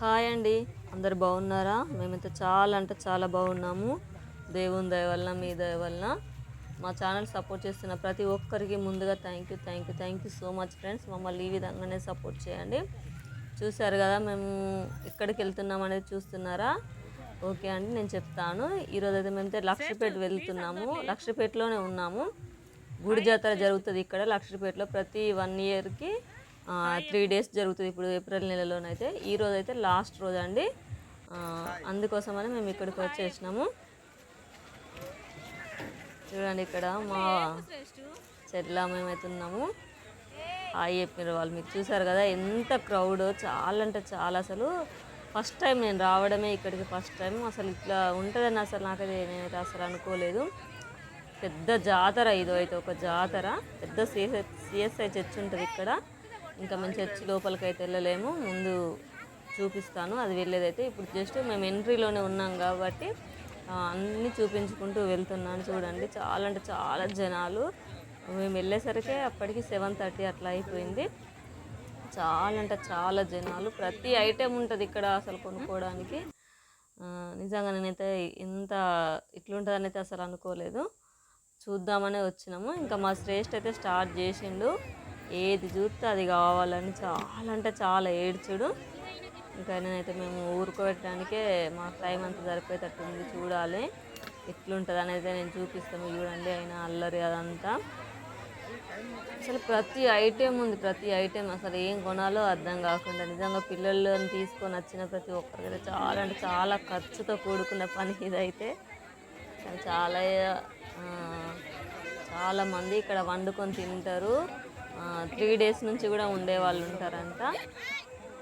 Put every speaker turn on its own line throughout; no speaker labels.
Hi అండి. అందరు బాగున్నారా? మేమైతే చాలా అంటే చాలా బాగున్నాము. దేవుని దయ వలన మీ దయ వలన. మా ఛానల్ సపోర్ట్ చేస్తున్న ప్రతి ఒక్కరికి ముందుగా thank you thank you thank you so much friends మమ్మల్ని ఈ విధంగానే సపోర్ట్ చేయండి. చూశారు కదా మేము ఎక్కడికి వెళ్తున్నాం అనేది చూస్తున్నారా? ఓకే అండి నేను చెప్తాను. ఈరోజు అయితే మేమైతే లక్షపేట వెళ్తున్నాము. లక్షపేటలోనే ఉన్నాము. గుడి జాతర జరుగుతుంది ఇక్కడ. లక్షపేటలో ప్రతి వన్ ఇయర్కి త్రీ డేస్ జరుగుతుంది. ఇప్పుడు ఏప్రిల్ నెలలోనైతే ఈ రోజు అయితే లాస్ట్ రోజు అండి అందుకోసమని మేము ఇక్కడికి వచ్చేసినాము. చూడండి ఇక్కడ మా చెట్ల మేమైతే ఉన్నాము హాయ్ చెప్పినారు వాళ్ళు. మీకు చూసారు కదా ఎంత క్రౌడ్ చాలా అంటే చాలా అసలు. ఫస్ట్ టైం నేను రావడమే ఇక్కడికి ఫస్ట్ టైం అసలు ఇట్లా ఉంటుందని అసలు నాకైతే నేనైతే అసలు అనుకోలేదు. పెద్ద జాతర ఇదో అయితే ఒక జాతర. పెద్ద సిఎస్ఐ సిఎస్ఐ చర్చ్ ఉంటుంది ఇక్కడ. ఇంకా మేము చర్చ్ లోపలికి అయితే వెళ్ళలేము. ముందు చూపిస్తాను. అది వెళ్ళేదైతే ఇప్పుడు జస్ట్ మేము ఎంట్రీలోనే ఉన్నాం కాబట్టి అన్నీ చూపించుకుంటూ వెళ్తున్నాను చూడండి. చాలా అంటే చాలా జనాలు. మేము వెళ్ళేసరికి అప్పటికి సెవెన్ థర్టీ అట్లా అయిపోయింది. చాలా అంటే చాలా జనాలు. ప్రతి ఐటెం ఉంటుంది ఇక్కడ అసలు కొనుక్కోవడానికి. నిజంగా నేనైతే ఇంత ఇట్లుంటుందని అయితే అసలు అనుకోలేదు. చూద్దామనే వచ్చినాము. ఇంకా మా శ్రేష్ఠ అయితే స్టార్ట్ చేసిండు. ఏది చూస్తే అది కావాలని చాలా అంటే చాలా ఏడ్చుడు. ఇంకా నేనైతే మేము ఊరుకోవడానికే మా టైం అంతా సరిపోయేటట్టుంది చూడాలి. ఎట్లుంటుంది అనేది నేను చూపిస్తాను చూడండి అయినా అల్లరి అదంతా. అసలు ప్రతి ఐటెం ఉంది ప్రతి ఐటెం అసలు ఏం కొనాలో అర్థం కాకుండా నిజంగా పిల్లలను తీసుకొని వచ్చిన ప్రతి ఒక్కరికి చాలా అంటే చాలా ఖర్చుతో కూడుకున్న పని ఇదైతే. చాలా చాలామంది ఇక్కడ వండుకొని తింటారు. త్రీ డేస్ నుంచి కూడా ఉండే వాళ్ళు ఉంటారంట.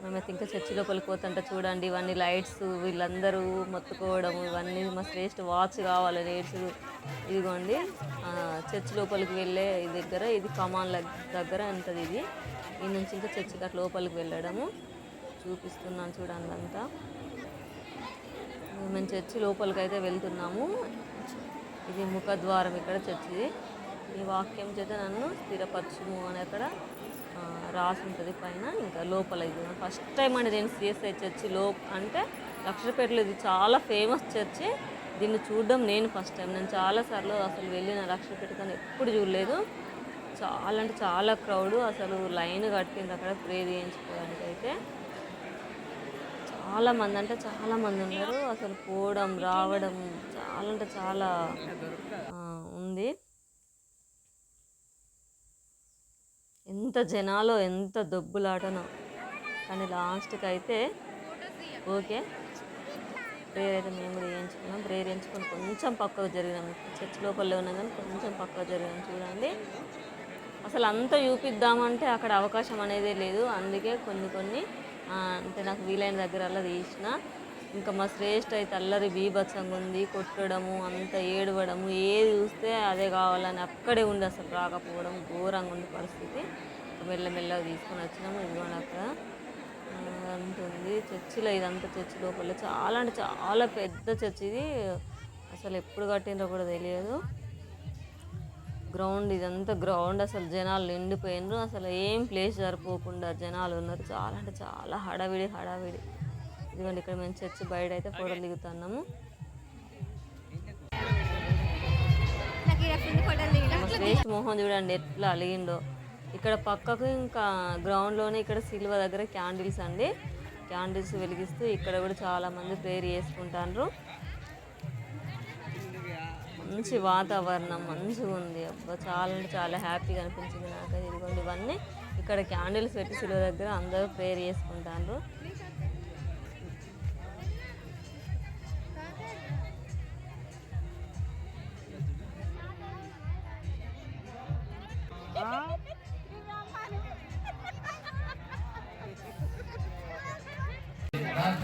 మేమైతే ఇంకా చర్చి లోపలికి పోతుంట చూడండి ఇవన్నీ లైట్స్ వీళ్ళందరూ మొత్తుకోవడం ఇవన్నీ మా శ్రేష్ఠ వాచ్ కావాలి రేట్స్ ఇదిగోండి చర్చి లోపలికి వెళ్ళే దగ్గర ఇది కమాన్ దగ్గర ఉంటుంది ఇది. ఈ నుంచి ఇంకా చర్చికి అట్లా లోపలికి వెళ్ళడము చూపిస్తున్నాను చూడండి అంతా. మేము చర్చి లోపలికి అయితే వెళ్తున్నాము. ఇది ముఖద్వారం ఇక్కడ చర్చిది. ఈ వాక్యం చేత నన్ను స్థిరపరచుము అని అక్కడ రాసి ఉంటుంది పైన. ఇంకా లోపల ఇది ఫస్ట్ టైం అండి నేను సిఎస్ఐ చర్చిలో అంటే లక్షపేటలో ఇది చాలా ఫేమస్ చర్చి. దీన్ని చూడడం నేను ఫస్ట్ టైం నేను చాలాసార్లు అసలు వెళ్ళిన లక్షపేట కానీ ఎప్పుడు చూడలేదు. చాలా అంటే చాలా క్రౌడ్ అసలు లైన్ కట్టింది అక్కడ ప్రే చేయించుకోవడానికి అయితే. చాలా మంది అంటే చాలా మంది ఉన్నారు. అసలు పోవడం రావడం చాలా అంటే చాలా ఉంది. ఎంత జనాలో ఎంత దొబ్బులాటనో. కానీ లాస్ట్కి అయితే ఓకే. ప్రేయర్ అయితే మేము కూడా వేయించుకున్నాం ప్రేయర్ వేయించుకొని కొంచెం పక్కకు జరిగినాం. చర్చ్ లోపల ఉన్నాం కానీ కొంచెం పక్కకు జరిగినాం చూడండి. అసలు అంతా చూపిద్దామంటే అక్కడ అవకాశం అనేది లేదు. అందుకే కొన్ని కొన్ని అంటే నాకు వీలైన దగ్గర అలా తీసిన. ఇంకా మా శ్రేష్ఠ అయితే అల్లరి బీభత్సంగా ఉంది కొట్టడము అంత ఏడవడము ఏది చూస్తే అదే కావాలని అక్కడే ఉంది అసలు రాకపోవడం ఘోరంగా ఉంది పరిస్థితి. మెల్లమెల్లగా తీసుకొని వచ్చినాము ఇదిగోండి అక్కడ ఉంటుంది చర్చిలో ఇదంతా చర్చి లోపల చాలా అంటే చాలా పెద్ద చర్చి ఇది. అసలు ఎప్పుడు కట్టిందో కూడా తెలియదు. గ్రౌండ్ ఇదంతా గ్రౌండ్ అసలు జనాలు నిండిపోయినారు. అసలు ఏం ప్లేస్ సరిపోకుండా జనాలు ఉన్నారు. చాలా అంటే చాలా హడావిడి హడావిడి. ఇదిగోండి ఇక్కడ మేము చర్చి బయట అయితే ఫోటోలు దిగుతున్నాము శ్రేష్ఠ మోహన్ చూడండి ఎట్లా అలిగిండో. ఇక్కడ పక్కకు ఇంకా గ్రౌండ్లోనే ఇక్కడ సిల్వ దగ్గర క్యాండిల్స్ అండి. క్యాండిల్స్ వెలిగిస్తూ ఇక్కడ కూడా చాలా మంది ప్రేయర్ చేసుకుంటారు మంచి వాతావరణం మంచిగా ఉంది. అబ్బా చాలా అంటే చాలా హ్యాపీగా అనిపించింది నాకు ఇదిగోండి ఇవన్నీ ఇక్కడ క్యాండిల్స్ పెట్టి సిలువ దగ్గర అందరూ ప్రేయర్ చేసుకుంటారు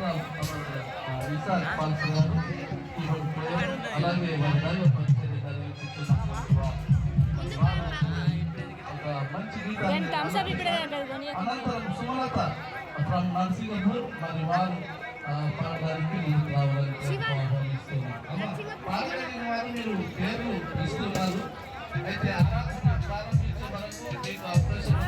డాక్టర్ పాల్స్ గారు అలాగే వారి దైవ పరిచర్య మంచి గీతాన్ని అనంతరం సుమలత ఫ్రమ్ నర్సింగపూర్ మరి వారు పాడడానికి ముందుకు రావాలని ఆహ్వానిస్తున్నాం వారు మీరు పేర్లు ఇస్తున్నారు అయితే ప్రారంభించే వరకు మీకు అవకాశం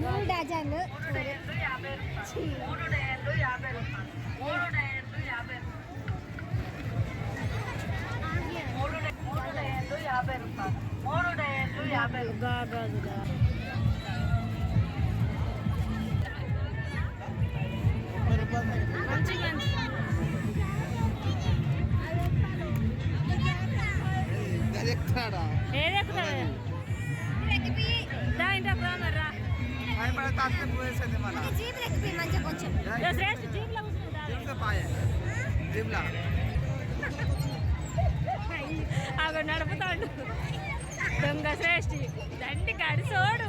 మూడు డజన్లు.
మూడు డయన్లు యాభై రూపాయలు. జీప్ ఎక్కిపోయి మంచిగా కొంచెం
అక్కడ నడుపుతాడు. దొంగ శ్రేష్ఠి. దండి కడిసోడు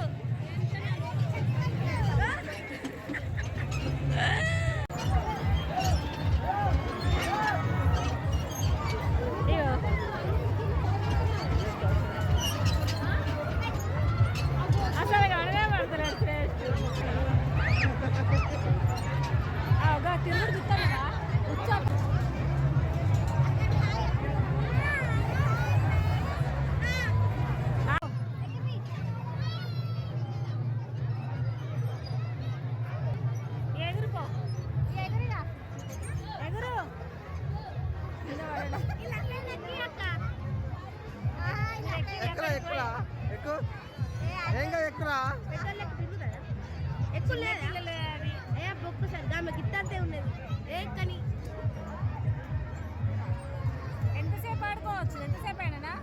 ఎక్కువ ఏంగా ఎక్కువ
ఎక్కువ లేదా. ఏ బొక్కు సరిగా ఆమెకి ఇత్తంతే ఉన్నది. ఏ కానీ.
ఎంతసేపు ఆడుకోవచ్చు? ఎంతసేపు అయినా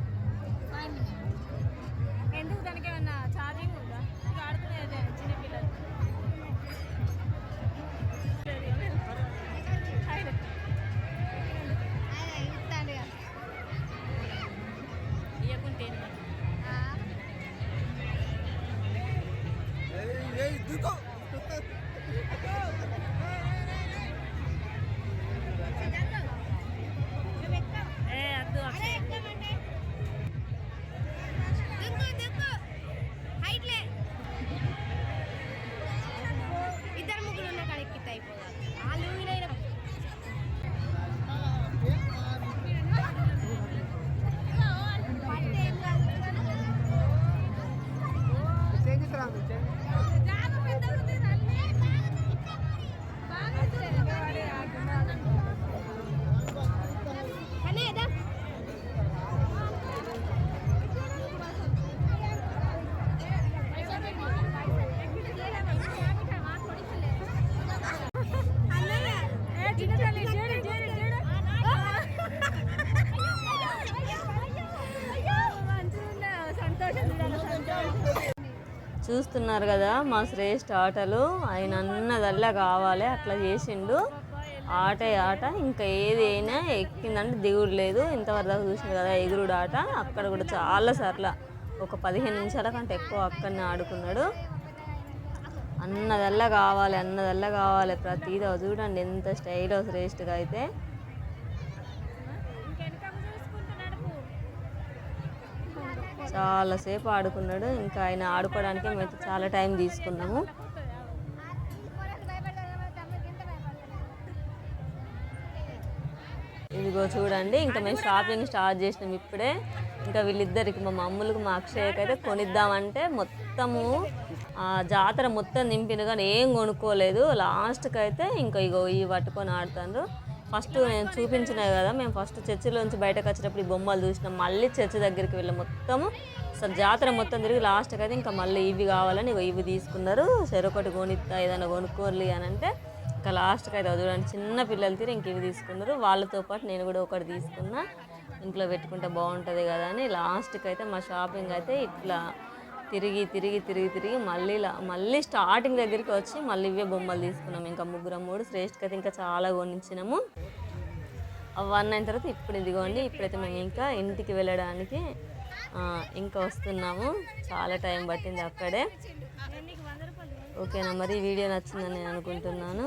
ఎందుకు దానికి ఏమన్నా ఛార్జింగ్ చూస్తున్నారు కదా మా శ్రేష్ఠ ఆటలు. ఆయన అన్నదల్లా కావాలి అట్లా చేసిండు. ఆటే ఆట ఇంకా ఏదైనా ఎక్కిందంటే దిగుడు లేదు. ఇంతవరకు చూసిండు కదా ఎగురుడు ఆట. అక్కడ కూడా చాలా సార్లు ఒక పదిహేను నిమిషాల కంటే ఎక్కువ అక్కడనే ఆడుకున్నాడు. అన్నదల్లా కావాలి అన్నదల్లా కావాలి ప్రతిదో. చూడండి ఎంత స్టైల్ శ్రేష్ఠగా అయితే. చాలాసేపు ఆడుకున్నాడు. ఇంకా ఆయన ఆడుకోవడానికి మేము చాలా టైం తీసుకున్నాము. ఇదిగో చూడండి ఇంకా మేము షాపింగ్ స్టార్ట్ చేసినాం ఇప్పుడే. ఇంకా వీళ్ళిద్దరికి మా మమ్ములకు మా అక్షయ్యకి అయితే కొనిద్దామంటే మొత్తము ఆ జాతర మొత్తం నింపిన కానీ ఏం కొనుక్కోలేదు. లాస్ట్కి అయితే ఇంకా ఇగో ఈ పట్టుకొని ఆడుతాను ఫస్ట్ నేను చూపించిన కదా మేము ఫస్ట్ చర్చిలోంచి బయటకు వచ్చేటప్పుడు ఈ బొమ్మలు చూసినాం. మళ్ళీ చర్చి దగ్గరికి వెళ్ళి మొత్తము అసలు జాతర మొత్తం తిరిగి లాస్ట్కి అయితే ఇంకా మళ్ళీ ఇవి కావాలని ఇవి తీసుకున్నారు. చెరొకటి కొనిస్తా ఏదైనా కొనుక్కోర్లి అని అంటే ఇంకా లాస్ట్కి అయితే చూడండి. చిన్న పిల్లలు తీరు ఇంక ఇవి తీసుకున్నారు. వాళ్ళతో పాటు నేను కూడా ఒకటి తీసుకున్నా. ఇంట్లో పెట్టుకుంటే బాగుంటుంది కదా అని లాస్ట్కి అయితే మా షాపింగ్ అయితే ఇట్లా తిరిగి తిరిగి తిరిగి తిరిగి మళ్ళీ మళ్ళీ స్టార్టింగ్ దగ్గరికి వచ్చి మళ్ళీ ఇవే బొమ్మలు తీసుకున్నాం ఇంకా ముగ్గురం మూడు శ్రేష్ఠకి ఇంకా చాలా కొనిచ్చినాము. అవన్నీ అయిన తర్వాత ఇప్పుడు ఇదిగోండి ఇప్పుడైతే మేము ఇంకా ఇంటికి వెళ్ళడానికి ఇంకా వస్తున్నాము. చాలా టైం పట్టింది అక్కడే. ఓకేనా? మరి వీడియో నచ్చిందని నేను అనుకుంటున్నాను.